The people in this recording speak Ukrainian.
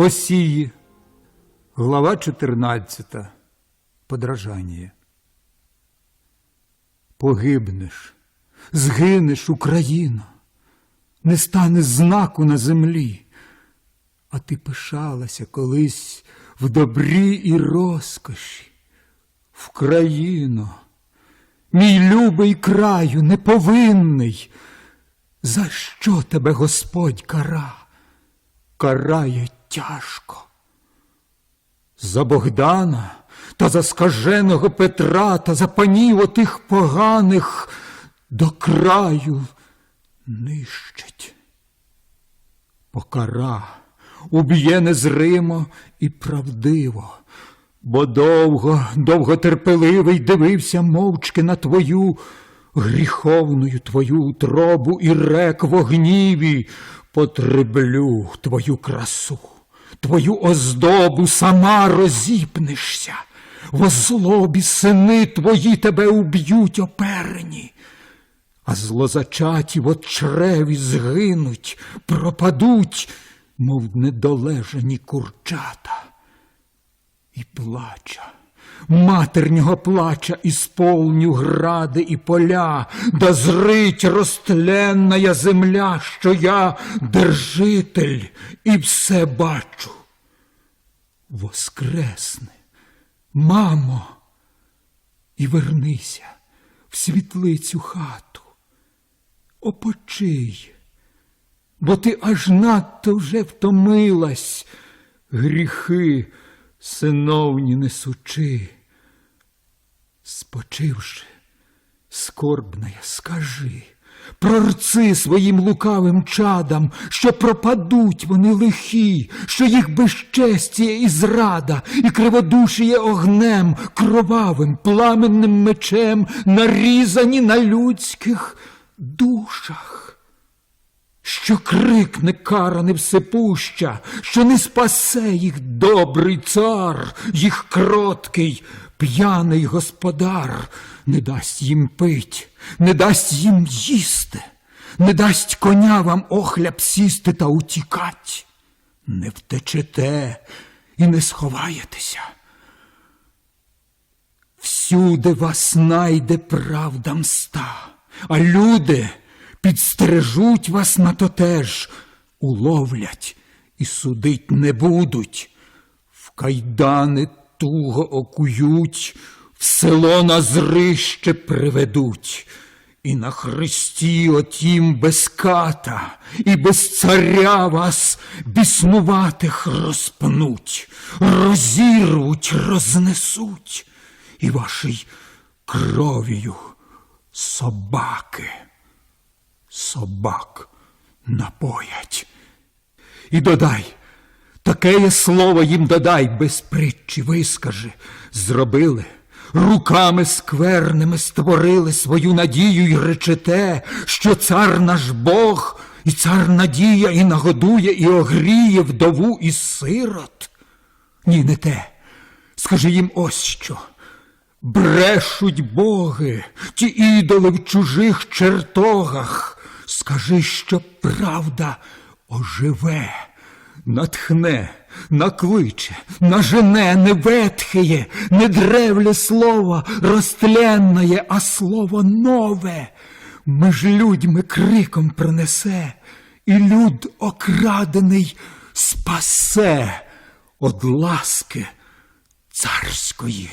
Осії, глава 14. Подражання. Погибнеш, згинеш, Україно, не стане знаку на землі, а ти пишалася колись в добрі і розкоші, в країну, мій любий краю неповинний. За що тебе Господь кара? Карає тяжко. За Богдана та за скаженого Петра та за панів отих поганих до краю нищить. Покара уб'є незримо і правдиво, бо довго, довго терпеливий дивився мовчки на твою гріховною твою утробу і рек в огніві, потреблю твою красу, твою оздобу сама розіпнешся, в озлобі сини твої тебе уб'ють оперені. А злозачаті в от чреві згинуть, пропадуть, мов недолежані курчата. І плача, матернього плача ісполню гради і поля, да зрить розтленная земля, що я держитель і все бачу. Воскресни, мамо, і вернися в світлицю хату. Опочий, бо ти аж надто вже втомилась, гріхи синовні несучи. Спочивши, скорбная, скажи, прорци своїм лукавим чадам, що пропадуть вони лихі, що їх безчестіє і зрада, і криводушіє огнем, кровавим, пламенним мечем, нарізані на людських душах що крикне кара невсепуща, що не спасе їх добрий цар, їх кроткий, п'яний господар, не дасть їм пить, не дасть їм їсти, не дасть коня вам охляб сісти та утікать. Не втечете і не сховаєтеся. Всюди вас найде правда мста, а люди підстережуть вас на то теж, уловлять і судить не будуть, в кайдани туго окують, в село на зрище приведуть. І на хресті отім без ката, і без царя вас біснуватих розпнуть, розірвуть, рознесуть, і вашій кров'ю собаки собак напоять. І додай, таке слово їм додай, без притчі вискажи, зробили, руками скверними створили свою надію і речете, що цар наш Бог, і цар надія, і нагодує, і огріє вдову і сирот. Ні, не те. Скажи їм ось що. Брешуть боги, ті ідоли в чужих чертогах. Скажи, що правда оживе, натхне, накличе, нажене, не ветхеє, не древле слово розтленне, а слово нове. Меж людьми криком принесе, і люд окрадений спасе од ласки царської.